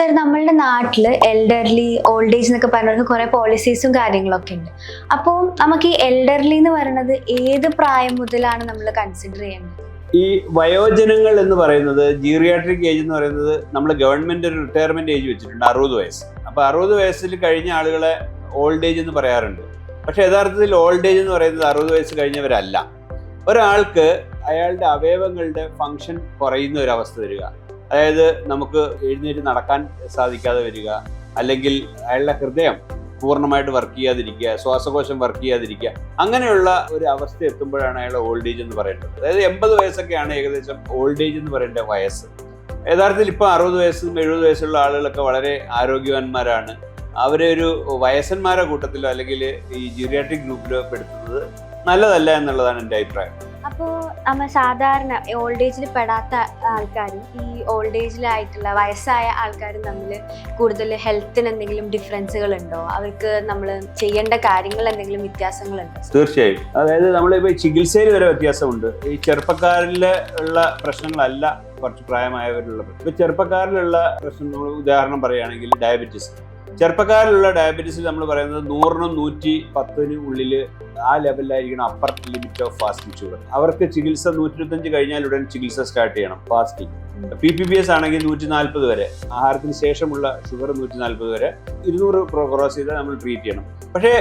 Sir നമ്മളുടെ നാട്ടിൽ elderly old age എന്നൊക്കെ പറഞ്ഞവർക്ക് കുറെ പോളിസീസും കാര്യങ്ങളൊക്കെ ഉണ്ട്. അപ്പോൾ നമുക്ക് ഈ എൽഡർലി എന്ന് പറയുന്നത് ഏത് പ്രായം മുതലാണ് നമ്മൾ കൺസിഡർ ചെയ്യേണ്ടത്? ഈ വയോജനങ്ങൾ എന്ന് പറയുന്നത് ജീറിയാട്രിക് ഏജ് എന്ന് പറയുന്നത് നമ്മൾ ഗവൺമെന്റ് ഒരു റിട്ടയർമെന്റ് ഏജ് വെച്ചിട്ടുണ്ട് അറുപത് വയസ്സ്. അപ്പൊ അറുപത് വയസ്സിൽ കഴിഞ്ഞ ആളുകളെ ഓൾഡ് ഏജ് എന്ന് പറയാറുണ്ട്. പക്ഷെ യഥാർത്ഥത്തിൽ ഓൾഡ് ഏജ് എന്ന് പറയുന്നത് അറുപത് വയസ്സ് കഴിഞ്ഞവരല്ല. ഒരാൾക്ക് അയാളുടെ അവയവങ്ങളുടെ ഫങ്ഷൻ കുറയുന്ന ഒരു അവസ്ഥ വരിക. അതായത് നമുക്ക് എഴുന്നേറ്റ് നടക്കാൻ സാധിക്കാതെ വരിക അല്ലെങ്കിൽ അയാളുടെ ഹൃദയം പൂർണമായിട്ട് വർക്ക് ചെയ്യാതിരിക്കുക ശ്വാസകോശം വർക്ക് ചെയ്യാതിരിക്കുക അങ്ങനെയുള്ള ഒരു അവസ്ഥ എത്തുമ്പോഴാണ് അയാൾ ഓൾഡ് ഏജ് എന്ന് പറയുന്നത് അതായത് എൺപത് വയസ്സൊക്കെയാണ് ഏകദേശം ഓൾഡ് ഏജ് എന്ന് പറയേണ്ട വയസ്സ്. യഥാർത്ഥത്തിൽ ഇപ്പോൾ അറുപത് വയസ്സും എഴുപത് വയസ്സുള്ള ആളുകളൊക്കെ വളരെ ആരോഗ്യവാന്മാരാണ്. അവരെ ഒരു വയസ്സന്മാരുടെ കൂട്ടത്തിലോ അല്ലെങ്കിൽ ഈ ജിറിയാട്രിക് ഗ്രൂപ്പിലോ പെടുത്തുന്നത് നല്ലതല്ല എന്നുള്ളതാണ് എന്റെ അഭിപ്രായം. അപ്പോൾ നമ്മൾ സാധാരണ ഓൾഡ് ഏജിൽ പെടാത്ത ആൾക്കാരും ഈ ഓൾഡ് ഏജിലായിട്ടുള്ള വയസ്സായ ആൾക്കാരും തമ്മിൽ കൂടുതൽ ഹെൽത്തിന് എന്തെങ്കിലും ഡിഫറൻസുകൾ ഉണ്ടോ? അവർക്ക് നമ്മൾ ചെയ്യേണ്ട കാര്യങ്ങൾ എന്തെങ്കിലും വ്യത്യാസങ്ങളുണ്ടോ? തീർച്ചയായും. അതായത് നമ്മളിപ്പോൾ ചികിത്സയിൽ വരെ വ്യത്യാസമുണ്ട്. ഈ ചെറുപ്പക്കാരിൽ ഉള്ള പ്രശ്നങ്ങളല്ല കുറച്ച് പ്രായമായവരിലുള്ള പ്രശ്നം ഇപ്പൊ ചെറുപ്പക്കാരിലുള്ള പ്രശ്നം നമ്മൾ ഉദാഹരണം പറയുകയാണെങ്കിൽ ഡയബറ്റീസ് ചെറുപ്പക്കാരിലുള്ള ഡയബറ്റീസിൽ നമ്മൾ പറയുന്നത് നൂറിനും നൂറ്റി പത്തിനും ഉള്ളിൽ ആ ലെവലിലായിരിക്കണം upper limit of fasting sugar അവർക്ക് ചികിത്സ നൂറ്റി ഇരുപത്തഞ്ച് കഴിഞ്ഞാൽ ഉടൻ ചികിത്സ സ്റ്റാർട്ട് ചെയ്യണം fasting P P B S ആണെങ്കിൽ നൂറ്റി നാൽപ്പത് വരെ. ആഹാരത്തിന് ശേഷമുള്ള ഷുഗർ നൂറ്റി നാൽപ്പത് വരെ. ഇരുന്നൂറ് ക്രോസ് ചെയ്താൽ നമ്മൾ ട്രീറ്റ് ചെയ്യണം. പക്ഷേ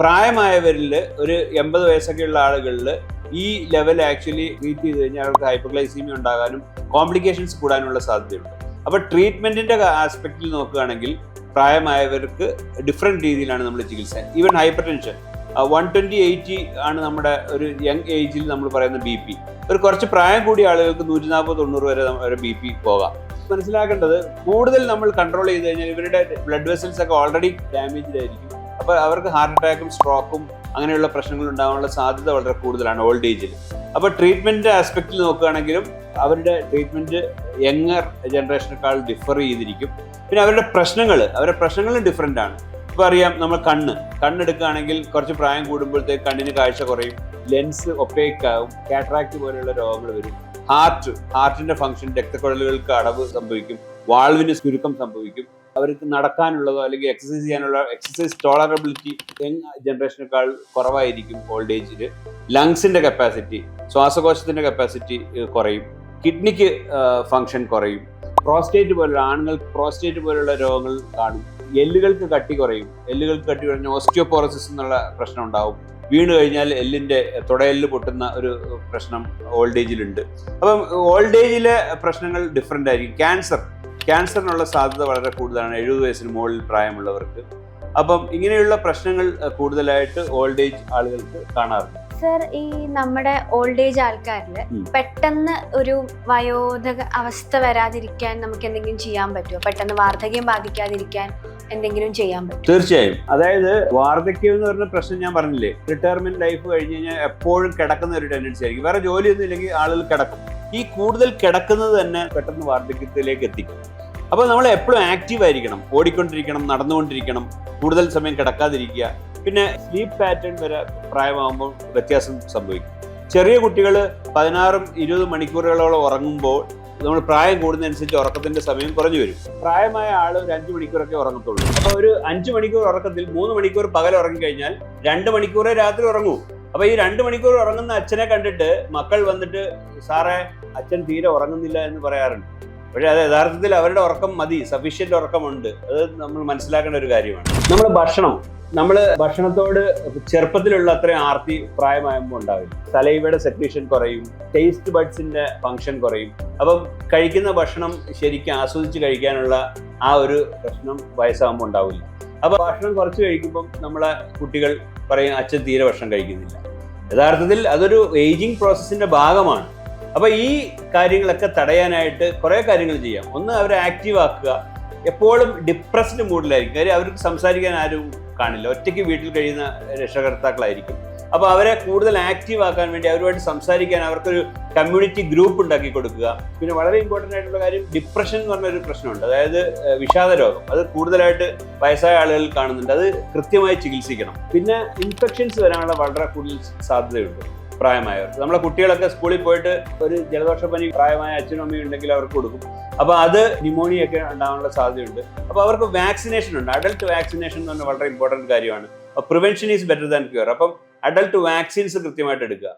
പ്രായമായവരിൽ ഒരു എൺപത് വയസ്സൊക്കെയുള്ള ആളുകളിൽ ഈ ലെവൽ ആക്ച്വലി ട്രീറ്റ് ചെയ്ത് കഴിഞ്ഞാൽ അവർക്ക് ഹൈപ്പർഗ്ലൈസീമിയ ഉണ്ടാകാനും കോംപ്ലിക്കേഷൻസ് കൂടാനുള്ള സാധ്യതയുണ്ട്. അപ്പോൾ ട്രീറ്റ്മെന്റിന്റെ ആസ്പെക്റ്റിൽ നോക്കുകയാണെങ്കിൽ പ്രായമായവർക്ക് ഡിഫറെന്റ് രീതിയിലാണ് നമ്മൾ ചികിത്സ. Even hypertension one twenty eighty ആണ് നമ്മുടെ ഒരു യങ് ഏജിൽ നമ്മൾ പറയുന്ന ബി പി ഒരു കുറച്ച് പ്രായം കൂടിയ ആളുകൾക്ക് നൂറ്റി നാൽപ്പത് തൊണ്ണൂറ് വരെ വരെ ബി പി പോകാം. മനസ്സിലാക്കേണ്ടത് കൂടുതൽ നമ്മൾ കൺട്രോൾ ചെയ്ത് കഴിഞ്ഞാൽ ഇവരുടെ ബ്ലഡ് വെസൽസ് ഒക്കെ ഓൾറെഡി ഡാമേജ്ഡ് ആയിരിക്കും. അപ്പോൾ അവർക്ക് ഹാർട്ട് അറ്റാക്കും സ്ട്രോക്കും അങ്ങനെയുള്ള പ്രശ്നങ്ങൾ ഉണ്ടാകാനുള്ള സാധ്യത വളരെ കൂടുതലാണ് ഓൾഡ് ഏജിൽ അപ്പോൾ ട്രീറ്റ്മെന്റ് ആസ്പെക്റ്റിൽ നോക്കുകയാണെങ്കിലും അവരുടെ ട്രീറ്റ്മെന്റ് യങ്ങർ ജനറേഷനേക്കാൾ ഡിഫർ ചെയ്തിരിക്കും. പിന്നെ അവരുടെ പ്രശ്നങ്ങൾ അവരുടെ പ്രശ്നങ്ങളും ഡിഫറെന്റ് ആണ്. ഇപ്പോൾ അറിയാം നമ്മൾ കണ്ണ്. കണ്ണെടുക്കുകയാണെങ്കിൽ കുറച്ച് പ്രായം കൂടുമ്പോഴത്തേക്ക് കണ്ണിന് കാഴ്ച കുറയും. ലെൻസ് ഒപ്പേക്കാവും കാറ്ററാക്ട് പോലെയുള്ള രോഗങ്ങൾ വരും. ഹാർട്ട് ഹാർട്ടിന്റെ ഫംഗ്ഷൻ രക്തക്കുഴലുകൾക്ക് അടവ് സംഭവിക്കും. വാൾവിന് ചുരുക്കം സംഭവിക്കും. അവർക്ക് നടക്കാനുള്ളതോ അല്ലെങ്കിൽ എക്സസൈസ് ചെയ്യാനുള്ള എക്സസൈസ് ടോളറബിലിറ്റി യങ് ജനറേഷനേക്കാൾ കുറവായിരിക്കും ഓൾഡ് ഏജിൽ ലങ്സിന്റെ കപ്പാസിറ്റി ശ്വാസകോശത്തിന്റെ കപ്പാസിറ്റി കുറയും. കിഡ്നിക്ക് ഫങ്ഷൻ കുറയും. പ്രോസ്റ്റേറ്റ് പോലുള്ള ആണുങ്ങൾക്ക് പ്രോസ്റ്റേറ്റ് പോലുള്ള രോഗങ്ങൾ കാണും. എല്ലുകൾക്ക് കട്ടി കുറയും. എല്ലുകൾക്ക് കട്ടി കുറഞ്ഞ ഓസ്റ്റിയോപോറസിസ് എന്നുള്ള പ്രശ്നം ഉണ്ടാവും. വീണ് കഴിഞ്ഞാൽ എല്ലിന്റെ തുടയെല്ല് പൊട്ടുന്ന ഒരു പ്രശ്നം ഓൾഡ് ഏജിലുണ്ട് അപ്പം ഓൾഡ് ഏജിലെ പ്രശ്നങ്ങൾ ഡിഫറെന്റ് ആയിരിക്കും. ക്യാൻസർ ക്യാൻസറിനുള്ള സാധ്യത വളരെ കൂടുതലാണ്. എഴുപത് വയസ്സിന് മുകളിൽ പ്രായമുള്ളവർക്ക്. അപ്പം ഇങ്ങനെയുള്ള പ്രശ്നങ്ങൾ കൂടുതലായിട്ട് ഓൾഡ് ഏജ് ആളുകൾക്ക് കാണാറുണ്ട്. സർ ഈ നമ്മുടെ ഓൾഡ് ഏജ് ആൾക്കാരിൽ. പെട്ടെന്ന് ഒരു വയോധക അവസ്ഥ വരാതിരിക്കാൻ നമുക്ക് എന്തെങ്കിലും ചെയ്യാൻ പറ്റുമോ? പെട്ടെന്ന് വാർദ്ധക്യം ബാധിക്കാതിരിക്കാൻ എന്തെങ്കിലും ചെയ്യാൻ പറ്റും തീർച്ചയായും. അതായത് വാർദ്ധക്യം എന്ന് പറഞ്ഞ പ്രശ്നം ഞാൻ പറഞ്ഞില്ലേ? റിട്ടയർമെന്റ് ലൈഫ് കഴിഞ്ഞ് കഴിഞ്ഞാൽ എപ്പോഴും കിടക്കുന്ന ഒരു ടെൻഡൻസി ആയിരിക്കും. വേറെ ജോലിയൊന്നും ഇല്ലെങ്കിൽ ആളുകൾ കിടക്കും. ഈ കൂടുതൽ കിടക്കുന്നത് തന്നെ പെട്ടെന്ന് വാർദ്ധക്യത്തിലേക്ക് എത്തിക്കും. അപ്പോൾ നമ്മൾ എപ്പോഴും ആക്റ്റീവ് ആയിരിക്കണം. ഓടിക്കൊണ്ടിരിക്കണം നടന്നുകൊണ്ടിരിക്കണം കൂടുതൽ സമയം കിടക്കാതിരിക്കുക. പിന്നെ സ്ലീപ്പ് പാറ്റേൺ വരെ പ്രായമാകുമ്പോൾ വ്യത്യാസം സംഭവിക്കും. ചെറിയ കുട്ടികൾ പതിനാറും ഇരുപത് മണിക്കൂറുകളോളം ഉറങ്ങുമ്പോൾ നമ്മൾ പ്രായം കൂടുന്നതനുസരിച്ച് ഉറക്കത്തിന്റെ സമയം കുറഞ്ഞു വരും. പ്രായമായ ആൾ ഒരു അഞ്ച് മണിക്കൂറൊക്കെ ഉറങ്ങത്തുള്ളൂ. അപ്പോൾ ഒരു അഞ്ച് മണിക്കൂർ ഉറക്കത്തിൽ മൂന്ന് മണിക്കൂർ പകൽ ഉറങ്ങിക്കഴിഞ്ഞാൽ രണ്ട് മണിക്കൂറേ രാത്രി ഉറങ്ങൂ. അപ്പൊ ഈ രണ്ട് മണിക്കൂർ ഉറങ്ങുന്ന അച്ഛനെ കണ്ടിട്ട് മക്കൾ വന്നിട്ട് സാറേ അച്ഛൻ തീരെ ഉറങ്ങുന്നില്ല എന്ന് പറയാറുണ്ട്. പക്ഷേ അത് യഥാർത്ഥത്തിൽ അവരുടെ ഉറക്കം മതി സഫീഷ്യന്റ് ഉറക്കമുണ്ട്. അത് നമ്മൾ മനസ്സിലാക്കേണ്ട ഒരു കാര്യമാണ്. നമ്മൾ ഭക്ഷണം നമ്മൾ ഭക്ഷണത്തോട് ചെറുപ്പത്തിലുള്ള അത്രയും ആർത്തി പ്രായമാകുമ്പോൾ ഉണ്ടാവില്ല. സലൈവയുടെ സെക്രീഷൻ കുറയും ടേസ്റ്റ് ബഡ്സിന്റെ ഫങ്ഷൻ കുറയും. അപ്പം കഴിക്കുന്ന ഭക്ഷണം ശരിക്കും ആസ്വദിച്ച് കഴിക്കാനുള്ള ആ ഒരു പ്രശ്നം വയസ്സാകുമ്പോൾ ഉണ്ടാവില്ല. അപ്പൊ ഭക്ഷണം കുറച്ച് കഴിക്കുമ്പം നമ്മളെ കുട്ടികൾ പറയും അച്ഛൻ തീരെ ഭക്ഷണം കഴിക്കുന്നില്ല. യഥാർത്ഥത്തിൽ അതൊരു ഏജിങ് പ്രോസസ്സിന്റെ ഭാഗമാണ്. അപ്പൊ ഈ കാര്യങ്ങളൊക്കെ തടയാനായിട്ട് കുറെ കാര്യങ്ങൾ ചെയ്യാം. ഒന്ന് അവരെ ആക്റ്റീവ് ആക്കുക. എപ്പോഴും ഡിപ്രസ്ഡ് മൂഡിലായിരിക്കും കാര്യം അവർക്ക് സംസാരിക്കാൻ ആരും കാണില്ല. ഒറ്റയ്ക്ക് വീട്ടിൽ കഴിയുന്ന രക്ഷകർത്താക്കളായിരിക്കും. അപ്പോൾ അവരെ കൂടുതൽ ആക്റ്റീവ് ആക്കാൻ വേണ്ടി അവരുമായിട്ട് സംസാരിക്കാൻ അവർക്കൊരു കമ്മ്യൂണിറ്റി ഗ്രൂപ്പ് ഉണ്ടാക്കി കൊടുക്കുക. പിന്നെ വളരെ ഇമ്പോർട്ടന്റ് ആയിട്ടുള്ള കാര്യം ഡിപ്രഷൻ എന്ന് പറഞ്ഞ ഒരു പ്രശ്നമുണ്ട്. അതായത് വിഷാദ രോഗം അത് കൂടുതലായിട്ട് വയസ്സായ ആളുകൾ കാണുന്നുണ്ട്. അത് കൃത്യമായി ചികിത്സിക്കണം. പിന്നെ ഇൻഫെക്ഷൻസ് വരാനുള്ള വളരെ കൂടുതൽ സാധ്യതയുണ്ട്. പ്രായമായവർക്ക്. നമ്മളെ കുട്ടികളൊക്കെ സ്കൂളിൽ പോയിട്ട് ഒരു ജലദോഷപ്പനി പ്രായമായ അച്ഛനും അമ്മയും ഉണ്ടെങ്കിൽ അവർക്ക് കൊടുക്കും. അപ്പോൾ അത് ന്യൂമോണിയ ഒക്കെ ഉണ്ടാകാനുള്ള സാധ്യതയുണ്ട്. അപ്പോൾ അവർക്ക് വാക്സിനേഷൻ ഉണ്ട്. അഡൽട്ട് വാക്സിനേഷൻ എന്ന് പറഞ്ഞാൽ വളരെ ഇമ്പോർട്ടന്റ് കാര്യമാണ്. Prevention is better than cure അപ്പം അഡൽട്ട് വാക്സിൻസ് കൃത്യമായിട്ട് എടുക്കുക.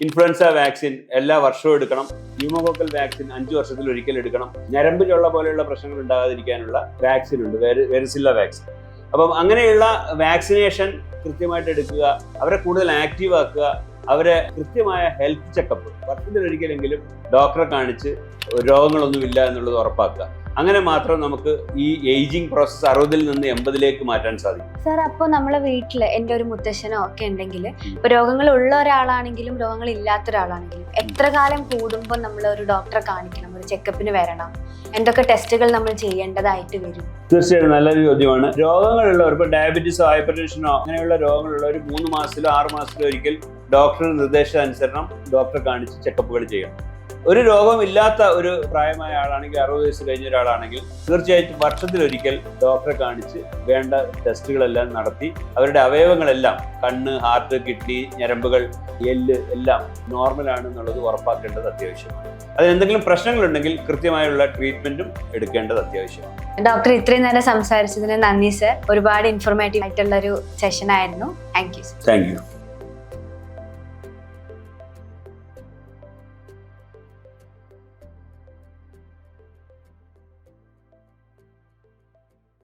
ഇൻഫ്ലുവൻസ വാക്സിൻ എല്ലാ വർഷവും എടുക്കണം. ന്യൂമോകോക്കൽ വാക്സിൻ അഞ്ച് വർഷത്തിൽ ഒരിക്കൽ എടുക്കണം. ഞരമ്പിലുള്ള പോലെയുള്ള പ്രശ്നങ്ങൾ ഉണ്ടാകാതിരിക്കാനുള്ള വാക്സിൻ ഉണ്ട്. Varicella vaccine. അപ്പം അങ്ങനെയുള്ള വാക്സിനേഷൻ കൃത്യമായിട്ട് എടുക്കുക. അവരെ കൂടുതൽ ആക്റ്റീവ് ആക്കുക. അവരെ കൃത്യമായ ഹെൽത്ത് ചെക്കപ്പ്. വർഷത്തിലൊരിക്കലെങ്കിലും ഡോക്ടറെ കാണിച്ച് രോഗങ്ങളൊന്നുമില്ല എന്നുള്ളത് ഉറപ്പാക്കുക. അങ്ങനെ മാത്രം നമുക്ക് ഈ ഏജിങ് പ്രോസസ് അറുപതിൽ നിന്ന് എൺപതിലേക്ക് മാറ്റാൻ സാധിക്കും. സാർ അപ്പോൾ നമ്മളെ വീട്ടിൽ എന്റെ ഒരു മുത്തശ്ശനോ ഒക്കെ ഉണ്ടെങ്കിൽ ഇപ്പൊ രോഗങ്ങൾ ഉള്ള ഒരാളാണെങ്കിലും രോഗങ്ങൾ ഇല്ലാത്ത ഒരാളാണെങ്കിലും എത്ര കാലം കൂടുമ്പോൾ നമ്മൾ ഒരു ഡോക്ടറെ കാണിക്കണം ഒരു ചെക്കപ്പിന് വരണം? എന്തൊക്കെ ടെസ്റ്റുകൾ നമ്മൾ ചെയ്യേണ്ടതായിട്ട് വരും? തീർച്ചയായിട്ടും നല്ലൊരു ചോദ്യമാണ്. രോഗങ്ങളുള്ളവർ ഇപ്പോൾ ഡയബറ്റീസോ ഹൈപ്പർ ടെൻഷനോ അങ്ങനെയുള്ള രോഗങ്ങളുള്ളവർ മൂന്ന് മാസത്തിലോ ആറ് മാസത്തിലോ ഒരിക്കൽ ഡോക്ടർ നിർദ്ദേശാനുസരണം ഡോക്ടറെ കാണിച്ച് ചെക്കപ്പുകൾ ചെയ്യണം. ഒരു രോഗമില്ലാത്ത ഒരു പ്രായമായ ആളാണെങ്കിൽ അറുപത് വയസ്സ് കഴിഞ്ഞ ഒരാളാണെങ്കിൽ തീർച്ചയായിട്ടും വർഷത്തിലൊരിക്കൽ ഡോക്ടറെ കാണിച്ച് വേണ്ട ടെസ്റ്റുകളെല്ലാം നടത്തി അവരുടെ അവയവങ്ങളെല്ലാം കണ്ണ് ഹാർട്ട് കിഡ്നി ഞരമ്പുകൾ എല്ല് എല്ലാം നോർമലാണ് എന്നുള്ളത് ഉറപ്പാക്കേണ്ടത് അത്യാവശ്യമാണ്. അതിന് എന്തെങ്കിലും പ്രശ്നങ്ങളുണ്ടെങ്കിൽ കൃത്യമായുള്ള ട്രീറ്റ്മെന്റും എടുക്കേണ്ടത് അത്യാവശ്യമാണ്. ഡോക്ടർ ഇത്രയും നേരം സംസാരിച്ചതിന് നന്ദി സർ. ഒരുപാട് ഇൻഫോർമേറ്റീവ് ആയിട്ടുള്ള ഒരു സെഷൻ ആയിരുന്നു താങ്ക് യു താങ്ക് യു